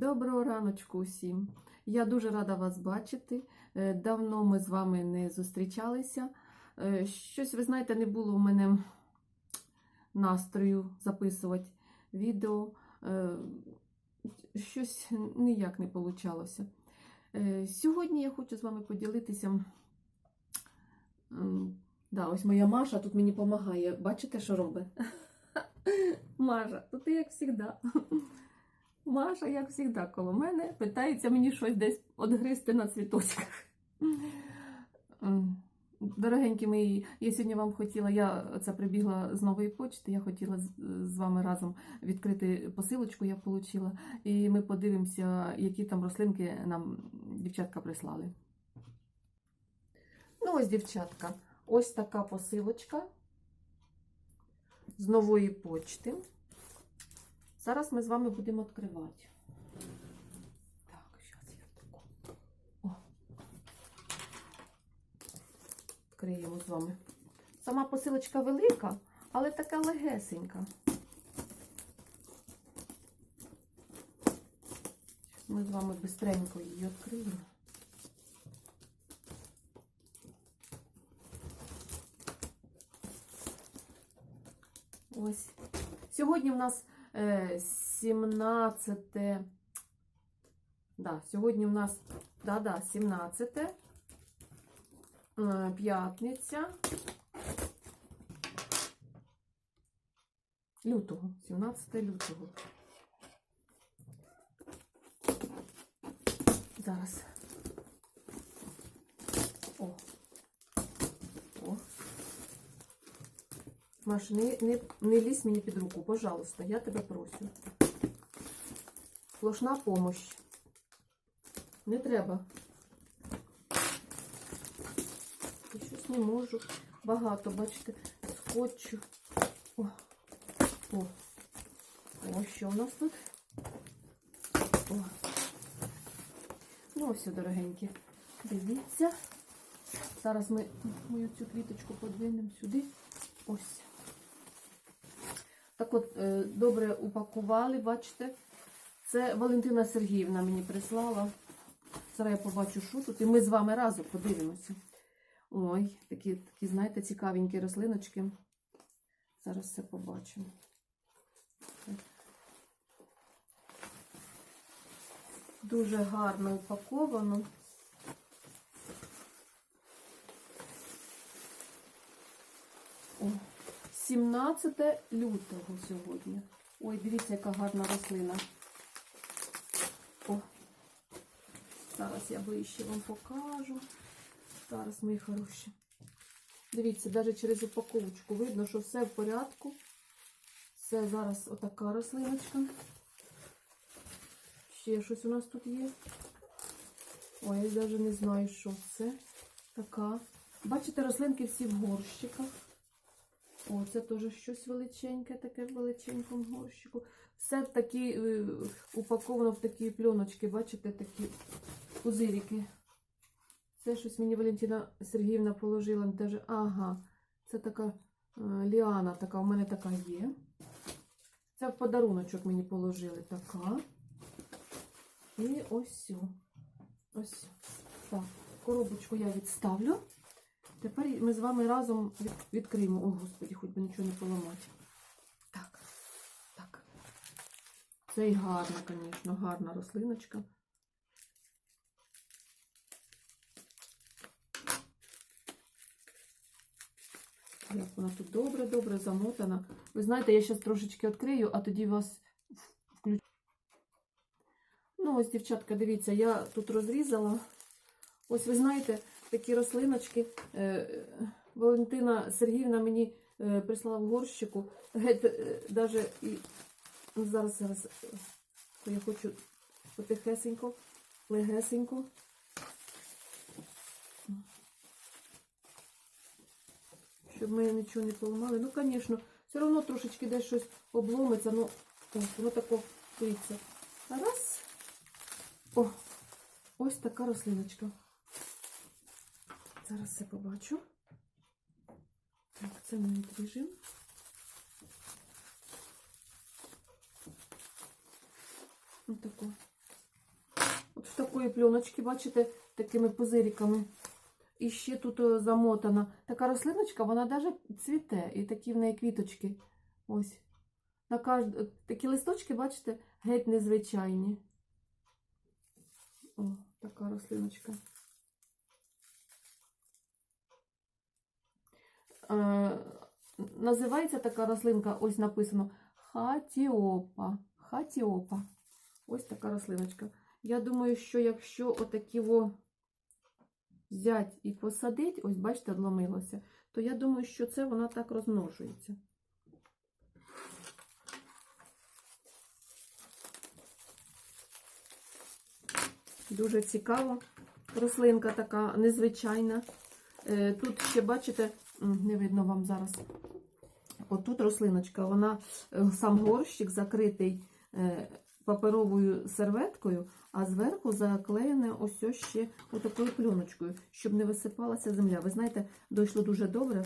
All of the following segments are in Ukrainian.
Доброго раночку усім. Я дуже рада вас бачити. Е, Давно ми з вами не зустрічалися. Е, Щось, ви знаєте, не було в мене настрою записувати відео. Е, Щось ніяк не вийшло. Сьогодні я хочу з вами поділитися. Да, ось моя Маша тут мені допомагає. Бачите, що робить? Маша, то ти як завжди. Маша, як завжди, коло мене питається мені щось десь одгризти на цвіточках. Дорогенькі мої, я сьогодні вам хотіла, я це прибігла з нової почти, я хотіла з, вами разом відкрити посилочку, я отримала, і ми подивимося, які там рослинки нам дівчатка прислали. Ну, ось, дівчатка, ось така посилочка з нової почти. Зараз ми з вами будемо відкривати. Так, зараз я таку. О. Відкриємо з вами. Сама посилочка велика, але така легесенька. Ми з вами бистренько її відкриємо. Ось. Сьогодні в нас 17. Да, сьогодні в нас да, да, 17 е, п'ятниця лютого. 17 лютого. Зараз. О. О. Маш, не, не, не лізь мені під руку, пожалуйста, я тебе прошу. Сплошна помощь. Не треба. Я щось не можу. Багато, бачите, скотчу. О, о. О, що у нас тут? О. Ну, все, дорогенькі. Дивіться. Зараз ми мою цю квіточку подвинемо сюди. Так от, е, добре упакували, бачите. Це Валентина Сергіївна мені прислала. Зараз я побачу, що тут. І ми з вами разом подивимося. Ой, такі, такі знаєте, цікавенькі рослиночки. Зараз все побачимо. Дуже гарно упаковано. О, 17 лютого сьогодні. Ой, дивіться, яка гарна рослина. О, зараз я ближче вам покажу. Зараз, мої хороші. Дивіться, навіть через упаковочку видно, що все в порядку. Це зараз отака рослиночка. Ще щось у нас тут є. Ой, я навіть не знаю, що це. Така. Бачите, рослинки всі в горщиках. О, це теж щось величеньке, таке в величенькому горщику. Все в такі, е, упаковано в такі пленочки, бачите, такі пузирики. Це щось мені Валентина Сергіївна положила. Даже, ага, це така е, ліана, така, у мене така є. Це в подаруночок мені положили така. І ось. Ось. Так, коробочку я відставлю. Тепер ми з вами разом відкриємо. О, Господі, хоч би нічого не поламати. Так, так. Це і гарна, звісно, гарна рослиночка. Як вона тут добре-добре замотана. Ви знаєте, я зараз трошечки відкрию, а тоді вас включу. Ну, ось, дівчатка, дивіться, я тут розрізала. Ось, ви знаєте, такі рослиночки. Е, Валентина Сергіївна мені е, прислала в горщику. Геть, е, ну, зараз, зараз я хочу потихесенько, легесенько. Щоб ми нічого не поламали. Ну, звісно, все одно трошечки десь щось обломиться, ну, воно тако, дивіться. Раз. О, ось така рослиночка. Зараз все побачу. Так, це ми відріжемо. Ось таку. такої пленочки, бачите, такими пузириками. І ще тут е, замотана. Така рослиночка, вона навіть цвіте. І такі в неї квіточки. Ось. На каж... Такі листочки, бачите, геть незвичайні. О, така рослиночка. Називається така рослинка, ось написано хатіопа. Хатіопа. Ось така рослиночка. Я думаю, що якщо отакі во взять і посадить, ось бачите, одломилося, то я думаю, що це вона так розмножується. Дуже цікаво. Рослинка така незвичайна. Е, Тут ще, бачите, не видно вам зараз. Отут рослиночка, вона е, сам горщик закритий е, паперовою серветкою, а зверху заклеєне ось ще отакою пленочкою, щоб не висипалася земля. Ви знаєте, дійшло дуже добре.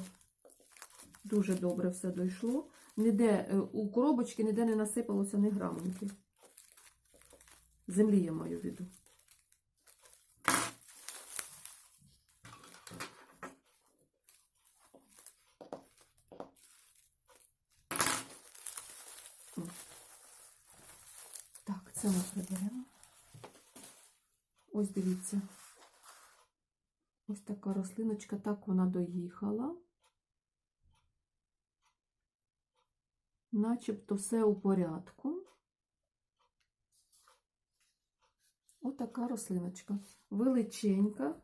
Дуже добре все дійшло. Ніде е, у коробочки ніде не насипалося ні граминки. Землі я маю в виду. Так, це ми приберемо. Ось дивіться. Ось така рослиночка, так вона доїхала. Начебто все у порядку. Отака рослиночка. Величенька.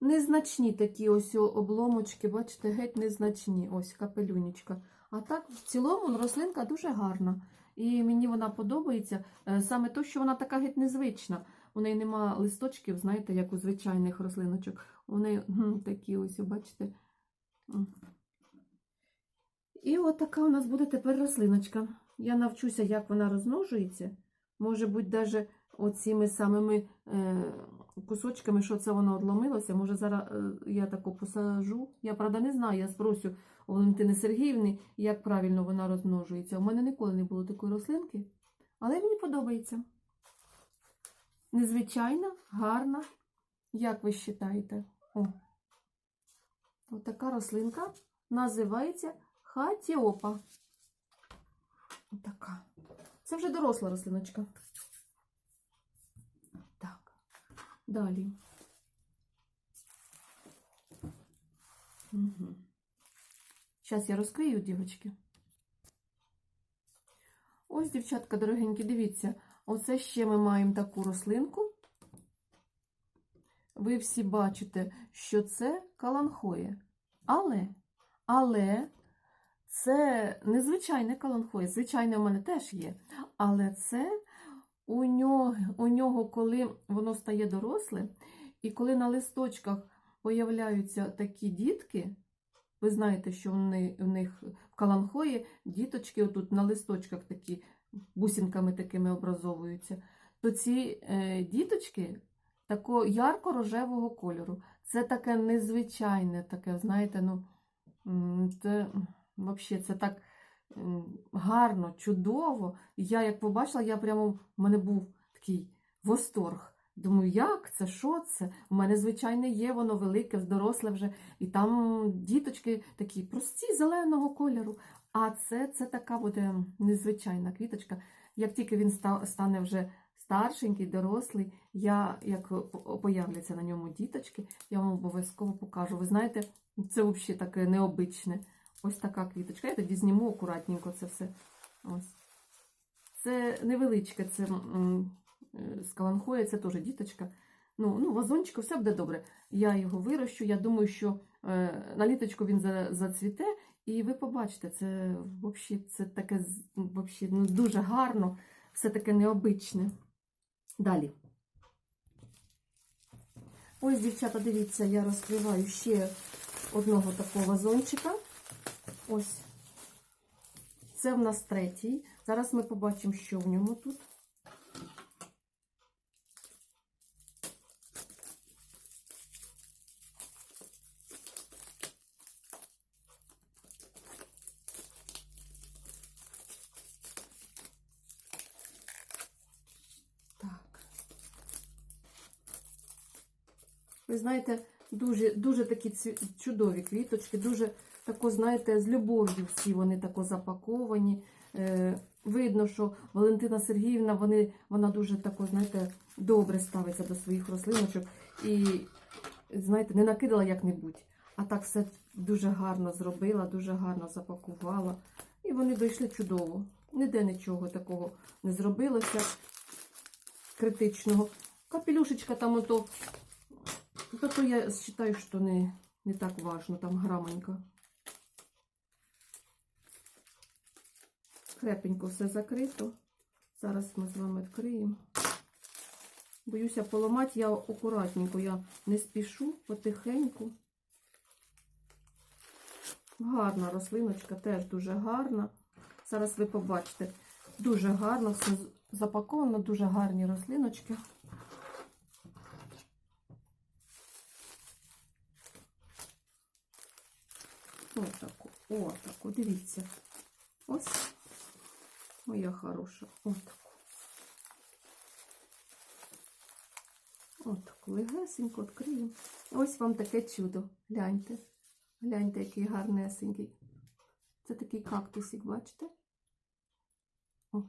Незначні такі ось обломочки, бачите, геть незначні. Ось капелюнічка. А так, в цілому, рослинка дуже гарна. І мені вона подобається. Е, Саме то, що вона така геть незвична. У неї нема листочків, знаєте, як у звичайних рослиночок. Неї такі ось, бачите. І от така у нас буде тепер рослиночка. Я навчуся, як вона розмножується. Може бути, навіть оціми самими е, кусочками, що це воно одломилося. Може, зараз е, я таку посажу. Я, правда, не знаю, я спросю у Валентини Сергіївни, як правильно вона розмножується. У мене ніколи не було такої рослинки, але мені подобається. Незвичайна, гарна. Як ви вважаєте? О. Ось така рослинка називається хатіопа. Отака. Це вже доросла рослиночка. Так. Далі. Угу. Зараз я розкрию, дівчатки. Ось, дівчатка, дорогенькі, дивіться, оце ще ми маємо таку рослинку. Ви всі бачите, що це каланхоє. Але, але це незвичайне каланхоє. Звичайне, у мене теж є. Але це у нього, у нього, коли воно стає доросле, і коли на листочках появляються такі дітки, ви знаєте, що в них в каланхої діточки отут на листочках такі бусинками такими образовуються, то ці е, діточки такого ярко-рожевого кольору. Це таке незвичайне, таке, знаєте, ну, це взагалі це так гарно, чудово. Я як побачила, я прямо в мене був такий восторг. Думаю, як це, що це? У мене, звичайно, є, воно велике, доросле вже, і там діточки такі прості зеленого кольору. А це, це така буде незвичайна квіточка. Як тільки він стане вже старшенький, дорослий, я, як появляться на ньому діточки, я вам обов'язково покажу. Ви знаєте, це взагалі таке необичне. Ось така квіточка. Я тоді зніму акуратненько це все. Ось. Це невеличке, це е, з каланхоя, це теж діточка. Ну, ну, вазончику, все буде добре. Я його вирощу. Я думаю, що е, на літочку він за- зацвіте, і ви побачите, це взагалі це таке з- вообще, ну, дуже гарно, все таке необичне. Далі. Ось, дівчата, дивіться, я розкриваю ще одного такого вазончика. Ось. Це в нас третій. Зараз ми побачимо, що в ньому тут. Знаєте, дуже, дуже такі чудові квіточки, дуже тако, знаєте, з любов'ю всі вони тако запаковані. Е, видно, що Валентина Сергіївна, вони, вона дуже тако, знаєте, добре ставиться до своїх рослиночок. І, знаєте, не накидала як-небудь, а так все дуже гарно зробила, дуже гарно запакувала. І вони вийшли чудово. Ніде нічого такого не зробилося критичного. Капелюшечка там ото. То, то я вважаю, що не, не так важно, там грамонька. Крепенько все закрито. Зараз ми з вами відкриємо. Боюся поламати, я акуратненько, я не спішу, потихеньку. Гарна рослиночка, теж дуже гарна. Зараз ви побачите. Дуже гарно, все запаковано, дуже гарні рослиночки. Отаку, отаку, дивіться. Ось моя хороша. Отаку. Отаку легесенько відкриємо. Ось вам таке чудо. Гляньте. Гляньте, який гарнесенький. Це такий кактусик, бачите? О.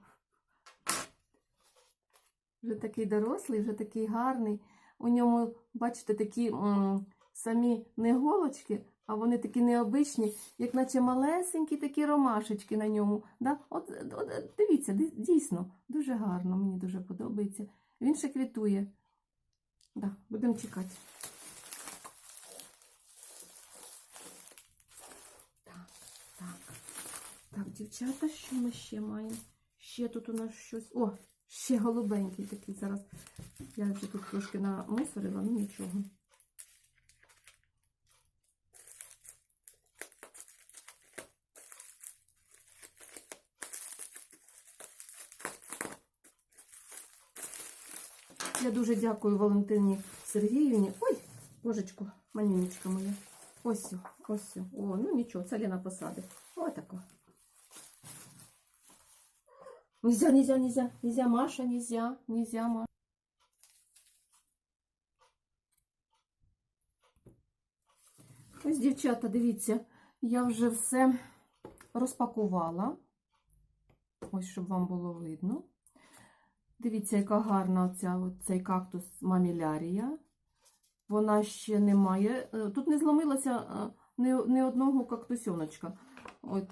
Вже такий дорослий, вже такий гарний. У ньому, бачите, такі м, самі не голочки, а вони такі необичні, як наче малесенькі такі ромашечки на ньому. Да? От, от, дивіться, дійсно, дуже гарно, мені дуже подобається. Він ще квітує. Да, будемо чекати. Так, так. Так, дівчата, що ми ще маємо? Ще тут у нас щось. О, ще голубенький такий зараз. Я вже тут трошки намусорила, ну нічого. Я дуже дякую Валентині Сергіївні. Ой, божечко, манюнечка моя. Ось, ось. о. Ну нічого, це Ліна посадить. Отако. Нельзя, нельзя, нельзя, нельзя, Маша, нельзя, нельзя, Маша. Ось, дівчата, дивіться, я вже все розпакувала. Ось, щоб вам було видно. Дивіться, яка гарна оця, цей кактус мамілярія. Вона ще не має. е, Тут не зломилося е, ні, одного кактусьоночка. От.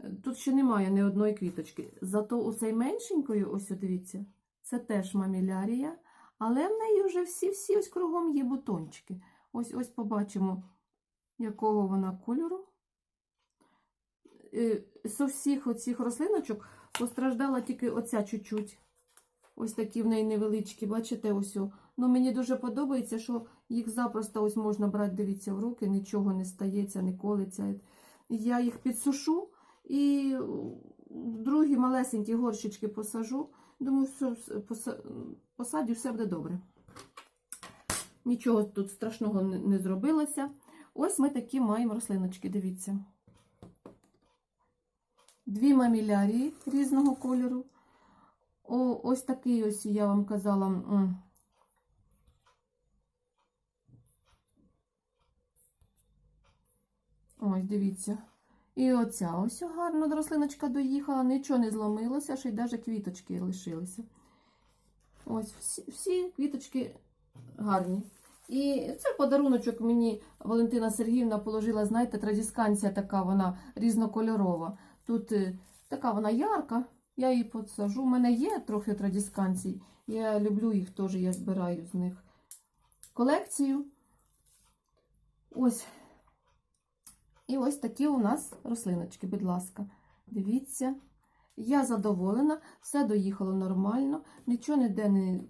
е, Тут ще немає ні одної квіточки. Зато оцей меншенькою, ось дивіться, це теж мамілярія, але в неї вже всі-всі ось кругом є бутончики. Ось ось побачимо, якого вона кольору. З всіх оцих рослиночок постраждала тільки оця чуть-чуть. Ось такі в неї невеличкі, бачите, ось. Ну, мені дуже подобається, що їх запросто ось можна брати, дивіться, в руки, нічого не стається, не колиться. Я їх підсушу і другі малесенькі горщички посажу. Думаю, все, посадю, все буде добре. Нічого тут страшного не зробилося. Ось ми такі маємо рослиночки, дивіться. Дві мамілярії різного кольору. О, ось такий ось я вам казала. Ось, дивіться. І оця ось гарно рослиночка доїхала, нічого не зломилося, ще й навіть квіточки лишилися. Ось всі, всі квіточки гарні. І це подаруночок мені Валентина Сергіївна положила, знаєте, традісканція така, вона різнокольорова. Тут е, така вона ярка, я її посажу. У мене є трохи традісканцій. Я люблю їх теж, я збираю з них колекцію. Ось. І ось такі у нас рослиночки, будь ласка. Дивіться. Я задоволена, все доїхало нормально, нічого ніде не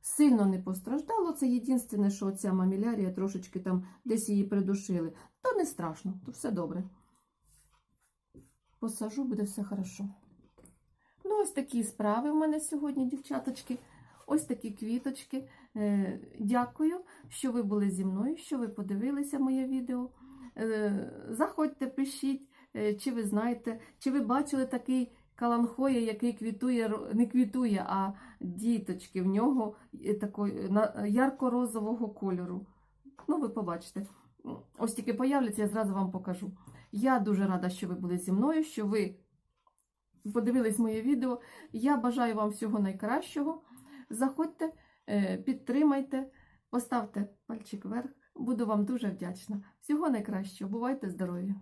сильно не постраждало. Це єдине, що ця мамілярія трошечки там десь її придушили. Та не страшно, то все добре. Посажу, буде все хорошо. Ось такі справи в мене сьогодні, дівчаточки. Ось такі квіточки. Е, Дякую, що ви були зі мною, що ви подивилися моє відео. Е, Заходьте, пишіть, е, чи ви знаєте, чи ви бачили такий каланхоя, який квітує, не квітує, а діточки в нього такої ярко-розового кольору. Ну, ви побачите. Ось тільки появляться, я зразу вам покажу. Я дуже рада, що ви були зі мною, що ви подивились моє відео. Я бажаю вам всього найкращого. Заходьте, е, підтримайте, поставте пальчик вверх. Буду вам дуже вдячна. Всього найкращого. Бувайте здорові!